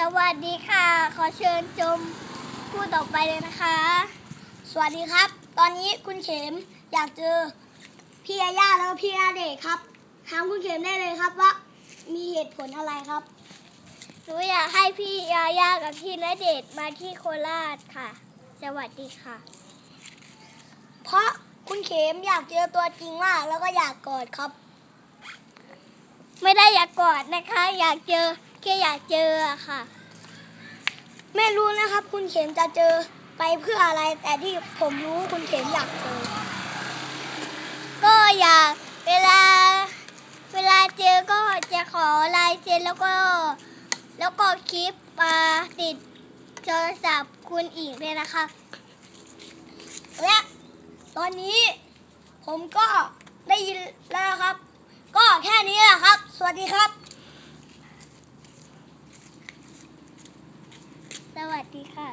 สวัสดีค่ะ ขอเชิญชมผู้ต่อไปเลยนะคะ สวัสดีครับ ตอนนี้คุณเข็มอยากเจอพี่ยาย่าแล้วก็พี่อาเดชครับถามคุณเข็มได้เลยครับว่า มีเหตุผลอะไรครับหนูอยากให้พี่ยาย่ากับพี่ณเดชน์มาที่โคราชค่ะ สวัสดีค่ะ เพราะคุณเข็มอยากเจอตัวจริงมากแล้วก็อยากกอดครับ ไม่ได้อยากกอดนะคะ อยากเจอ แค่อยากเจอค่ะ ไม่รู้นะครับ คุณเข็มจะเจอไปเพื่ออะไร แต่ที่ผมรู้คุณเข็มอยากเจอ ก็อยากเวลา เวลาเจอก็จะขอลายเซ็นแล้วก็ แล้วก็คลิปมาติดโทรศัพท์คุณอีกเลยนะคะ และตอนนี้ผมก็ได้ยินแล้วครับ ก็แค่นี้แหละครับ สวัสดีครับ วัสดีค่ะ